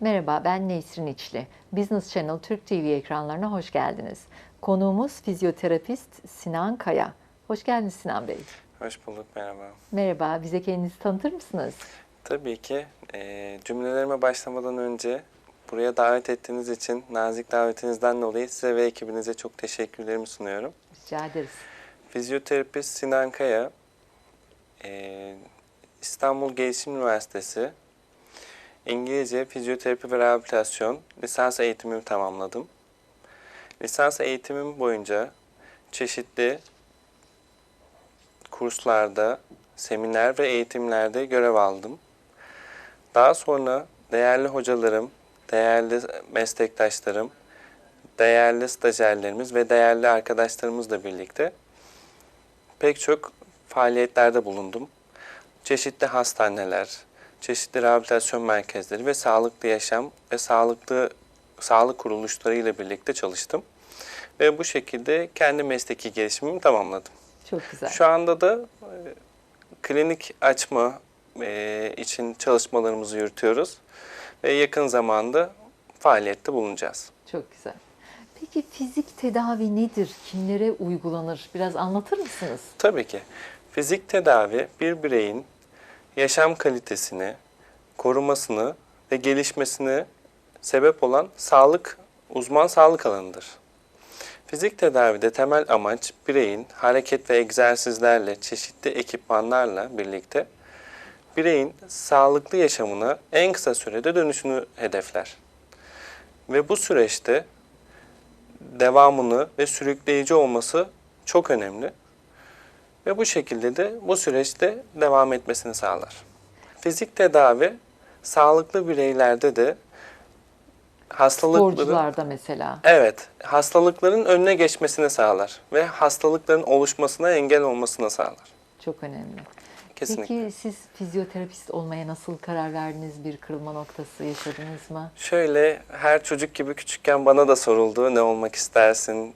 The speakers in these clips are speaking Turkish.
Merhaba, ben Nesrin İçli. Business Channel Türk TV ekranlarına hoş geldiniz. Konuğumuz fizyoterapist Sinan Kaya. Hoş geldiniz Sinan Bey. Hoş bulduk, merhaba. Merhaba, bize kendinizi tanıtır mısınız? Tabii ki e, cümlelerime başlamadan önce buraya davet ettiğiniz için nazik davetinizden dolayı size ve ekibinize çok teşekkürlerimi sunuyorum. Rica ederiz. Fizyoterapist Sinan Kaya, e, İstanbul Gelişim Üniversitesi İngilizce Fizyoterapi ve Rehabilitasyon lisans eğitimimi tamamladım. Lisans eğitimim boyunca çeşitli kurslarda, seminer ve eğitimlerde görev aldım. Daha sonra değerli hocalarım, değerli meslektaşlarım, değerli stajyerlerimiz ve değerli arkadaşlarımızla birlikte pek çok faaliyetlerde bulundum. Çeşitli hastaneler, çeşitli rehabilitasyon merkezleri ve sağlıklı yaşam ve sağlıklı sağlık kuruluşları ile birlikte çalıştım. Ve bu şekilde kendi mesleki gelişimimi tamamladım. Çok güzel. Şu anda da e, klinik açma e, için çalışmalarımızı yürütüyoruz ve yakın zamanda faaliyette bulunacağız. Çok güzel. Peki fizik tedavi nedir? Kimlere uygulanır? Biraz anlatır mısınız? Tabii ki fizik tedavi bir bireyin yaşam kalitesini, korumasını ve gelişmesine sebep olan sağlık uzman sağlık alanıdır. Fizik tedavide temel amaç bireyin hareket ve egzersizlerle, çeşitli ekipmanlarla birlikte bireyin sağlıklı yaşamına en kısa sürede dönüşünü hedefler. Ve bu süreçte devamını ve sürükleyici olması çok önemli. Ve bu şekilde de bu süreçte devam etmesini sağlar. Fizik tedavi sağlıklı bireylerde de hastalıkların Sporcularda mesela. Evet, hastalıkların önüne geçmesini sağlar ve hastalıkların oluşmasına engel olmasına sağlar. Çok önemli. Kesinlikle. Peki siz fizyoterapist olmaya nasıl karar verdiniz? Bir kırılma noktası yaşadınız mı? Şöyle her çocuk gibi küçükken bana da soruldu ne olmak istersin,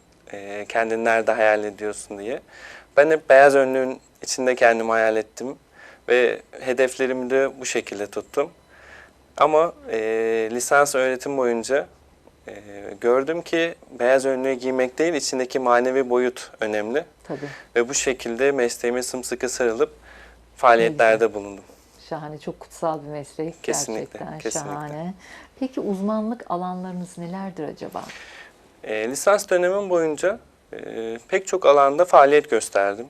kendini nerede hayal ediyorsun diye. Ben hep beyaz önlüğün içinde kendimi hayal ettim ve hedeflerimi de bu şekilde tuttum. Ama e, lisans öğretim boyunca e, gördüm ki beyaz önlüğü giymek değil içindeki manevi boyut önemli. Tabii. Ve bu şekilde mesleğime sımsıkı sarılıp faaliyetlerde bulundum. Şahane, çok kutsal bir meslek Kesinlikle, gerçekten kesinlikle. şahane. Peki uzmanlık alanlarınız nelerdir acaba? E, lisans dönemim boyunca e, pek çok alanda faaliyet gösterdim.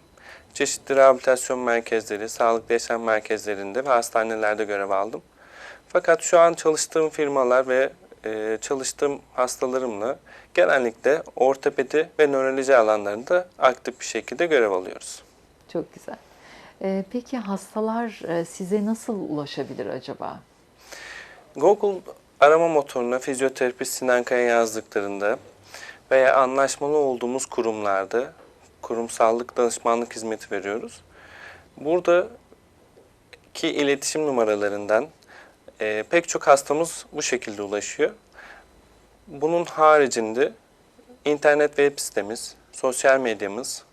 Çeşitli rehabilitasyon merkezleri, sağlıklı yaşam merkezlerinde ve hastanelerde görev aldım. Fakat şu an çalıştığım firmalar ve e, çalıştığım hastalarımla genellikle ortopedi ve nöroloji alanlarında aktif bir şekilde görev alıyoruz. Çok güzel. Ee, peki hastalar e, size nasıl ulaşabilir acaba? Google arama motoruna fizyoterapist Sinan Kaya yazdıklarında veya anlaşmalı olduğumuz kurumlarda kurumsallık danışmanlık hizmeti veriyoruz. Buradaki iletişim numaralarından e, pek çok hastamız bu şekilde ulaşıyor. Bunun haricinde internet web sitemiz, sosyal medyamız,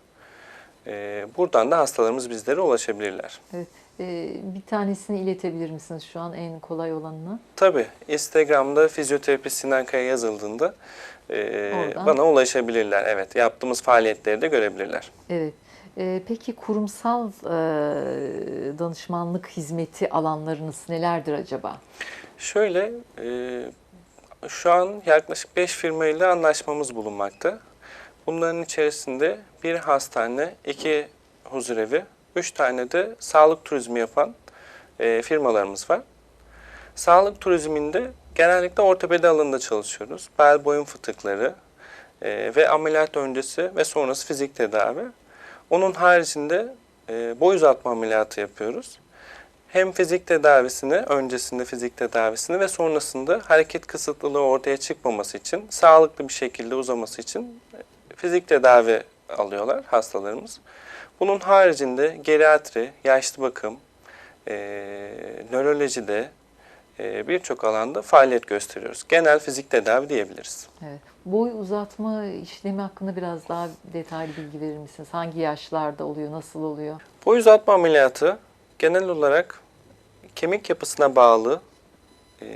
e, buradan da hastalarımız bizlere ulaşabilirler. Evet. Ee, bir tanesini iletebilir misiniz şu an en kolay olanını? Tabii Instagram'da fizyoterapist Sinan Kaya yazıldığında e, bana ulaşabilirler. Evet yaptığımız faaliyetleri de görebilirler. Evet. Ee, peki kurumsal e, danışmanlık hizmeti alanlarınız nelerdir acaba? Şöyle e, şu an yaklaşık 5 firmayla anlaşmamız bulunmakta. Bunların içerisinde bir hastane, iki huzurevi, 3 tane de sağlık turizmi yapan e, firmalarımız var. Sağlık turizminde genellikle ortopedi alanında çalışıyoruz. Bel boyun fıtıkları e, ve ameliyat öncesi ve sonrası fizik tedavi. Onun haricinde e, boy uzatma ameliyatı yapıyoruz. Hem fizik tedavisini, öncesinde fizik tedavisini ve sonrasında hareket kısıtlılığı ortaya çıkmaması için, sağlıklı bir şekilde uzaması için e, fizik tedavi alıyorlar hastalarımız. Bunun haricinde geriatri, yaşlı bakım, e, nörolojide e, birçok alanda faaliyet gösteriyoruz. Genel fizik tedavi diyebiliriz. Evet. Boy uzatma işlemi hakkında biraz daha detaylı bilgi verir misiniz? Hangi yaşlarda oluyor, nasıl oluyor? Boy uzatma ameliyatı genel olarak kemik yapısına bağlı e,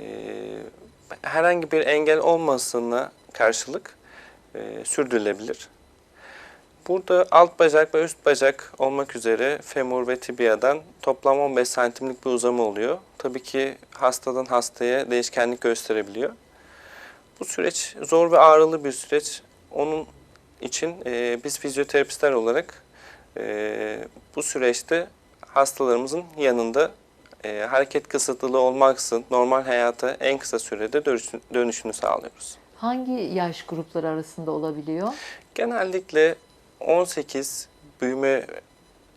herhangi bir engel olmasına karşılık e, sürdürülebilir. Burada alt bacak ve üst bacak olmak üzere femur ve tibiadan toplam 15 santimlik bir uzama oluyor. Tabii ki hastadan hastaya değişkenlik gösterebiliyor. Bu süreç zor ve ağrılı bir süreç. Onun için e, biz fizyoterapistler olarak e, bu süreçte hastalarımızın yanında e, hareket kısıtlılığı olmaksızın normal hayata en kısa sürede dönüşü- dönüşünü sağlıyoruz. Hangi yaş grupları arasında olabiliyor? Genellikle 18 büyüme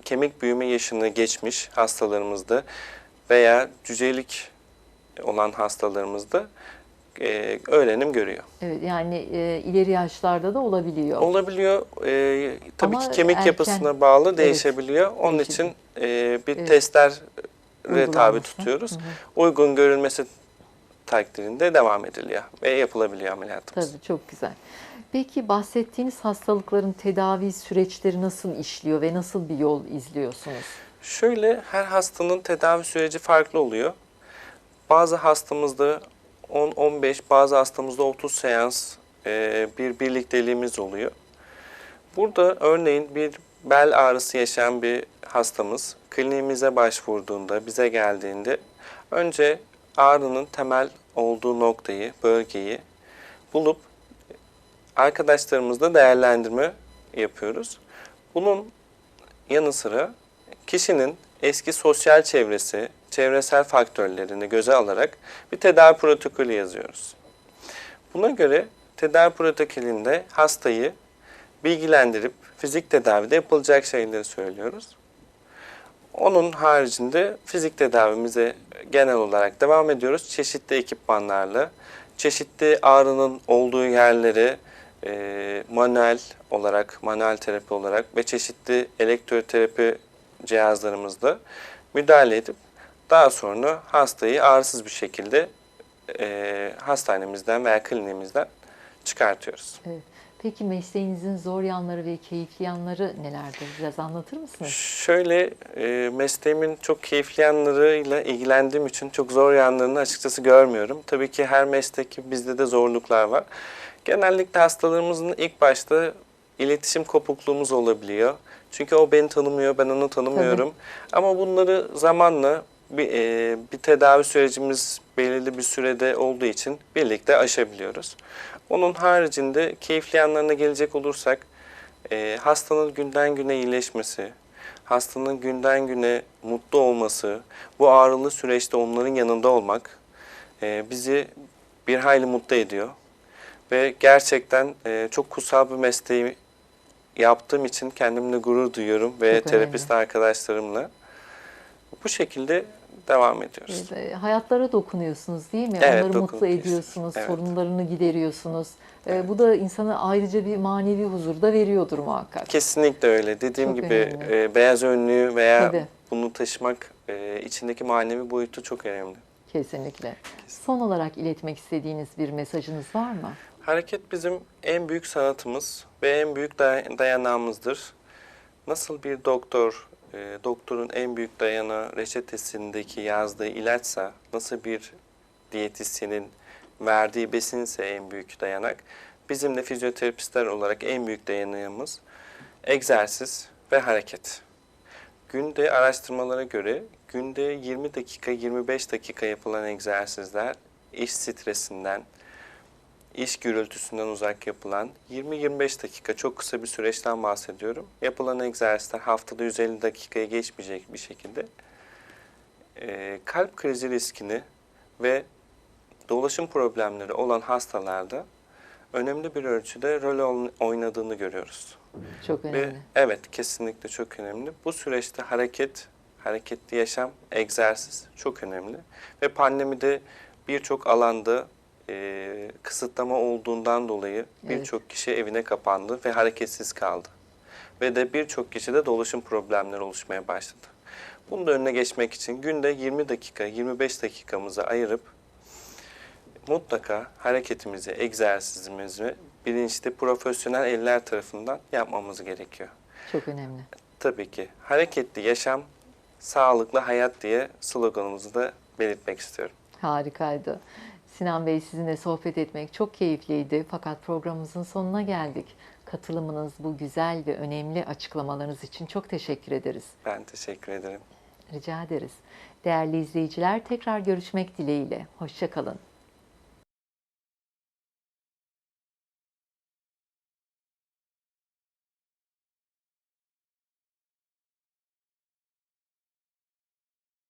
kemik büyüme yaşını geçmiş hastalarımızda veya cücelik olan hastalarımızda e, öğrenim görüyor. Evet yani e, ileri yaşlarda da olabiliyor. Olabiliyor. E, tabii Ama ki kemik erken- yapısına bağlı Evet, değişebiliyor. Onun değişebilir. için e, bir Evet. testlere tabi tutuyoruz. Hı hı. Uygun görülmesi takdirinde devam ediliyor ve yapılabiliyor ameliyatımız. Tabii çok güzel. Peki bahsettiğiniz hastalıkların tedavi süreçleri nasıl işliyor ve nasıl bir yol izliyorsunuz? Şöyle her hastanın tedavi süreci farklı oluyor. Bazı hastamızda 10-15, bazı hastamızda 30 seans e, bir birlikteliğimiz oluyor. Burada örneğin bir bel ağrısı yaşayan bir hastamız kliniğimize başvurduğunda, bize geldiğinde önce ağrının temel olduğu noktayı, bölgeyi bulup arkadaşlarımızla değerlendirme yapıyoruz. Bunun yanı sıra kişinin eski sosyal çevresi, çevresel faktörlerini göze alarak bir tedavi protokolü yazıyoruz. Buna göre tedavi protokolünde hastayı bilgilendirip fizik tedavide yapılacak şeyleri söylüyoruz. Onun haricinde fizik tedavimize genel olarak devam ediyoruz. Çeşitli ekipmanlarla, çeşitli ağrının olduğu yerlere e, manuel olarak, manuel terapi olarak ve çeşitli elektroterapi cihazlarımızla müdahale edip daha sonra hastayı ağrısız bir şekilde e, hastanemizden veya kliniğimizden çıkartıyoruz. Evet. Peki mesleğinizin zor yanları ve keyifli yanları nelerdir? Biraz anlatır mısınız? Şöyle e, mesleğimin çok keyifli yanlarıyla ilgilendiğim için çok zor yanlarını açıkçası görmüyorum. Tabii ki her meslek bizde de zorluklar var. Genellikle hastalarımızın ilk başta iletişim kopukluğumuz olabiliyor. Çünkü o beni tanımıyor, ben onu tanımıyorum. Ama bunları zamanla bir, e, bir tedavi sürecimiz belirli bir sürede olduğu için birlikte aşabiliyoruz. Onun haricinde keyifli yanlarına gelecek olursak e, hastanın günden güne iyileşmesi, hastanın günden güne mutlu olması, bu ağrılı süreçte onların yanında olmak e, bizi bir hayli mutlu ediyor. Ve gerçekten e, çok kutsal bir mesleği yaptığım için kendimle gurur duyuyorum ve Çok terapist arkadaşlarımla. Bu şekilde devam ediyoruz. Evet, e, Hayatlara dokunuyorsunuz değil mi? Evet, Onları mutlu ediyorsunuz, Evet. sorunlarını gideriyorsunuz. E, Bu da insana ayrıca bir manevi huzur da veriyordur muhakkak. Kesinlikle öyle. Dediğim Çok gibi e, beyaz önlüğü veya Tabii. bunu taşımak e, içindeki manevi boyutu çok önemli. Kesinlikle. Son olarak iletmek istediğiniz bir mesajınız var mı? Hareket bizim en büyük sanatımız ve en büyük day- dayanağımızdır. Nasıl bir doktor, e, doktorun en büyük dayanağı reçetesindeki yazdığı ilaçsa, nasıl bir diyetisyenin verdiği besinse en büyük dayanak, bizim de fizyoterapistler olarak en büyük dayanağımız egzersiz ve hareket. Günde araştırmalara göre günde 20 dakika 25 dakika yapılan egzersizler iş stresinden, iş gürültüsünden uzak yapılan 20-25 dakika çok kısa bir süreçten bahsediyorum. Yapılan egzersizler haftada 150 dakikaya geçmeyecek bir şekilde e, kalp krizi riskini ve dolaşım problemleri olan hastalarda önemli bir ölçüde rol ol- oynadığını görüyoruz. Çok Ve önemli. evet kesinlikle çok önemli. Bu süreçte hareket, hareketli yaşam, egzersiz çok önemli. Ve pandemide birçok alanda e, kısıtlama olduğundan dolayı Evet. birçok kişi evine kapandı ve hareketsiz kaldı. Ve de birçok kişide dolaşım problemleri oluşmaya başladı. Bunun da önüne geçmek için günde 20 dakika, 25 dakikamızı ayırıp mutlaka hareketimizi, egzersizimizi bilinçli profesyonel eller tarafından yapmamız gerekiyor. Çok önemli. Tabii ki hareketli yaşam, sağlıklı hayat diye sloganımızı da belirtmek istiyorum. Harikaydı. Sinan Bey sizinle sohbet etmek çok keyifliydi fakat programımızın sonuna geldik. Katılımınız, bu güzel ve önemli açıklamalarınız için çok teşekkür ederiz. Ben teşekkür ederim. Rica ederiz. Değerli izleyiciler tekrar görüşmek dileğiyle. Hoşçakalın.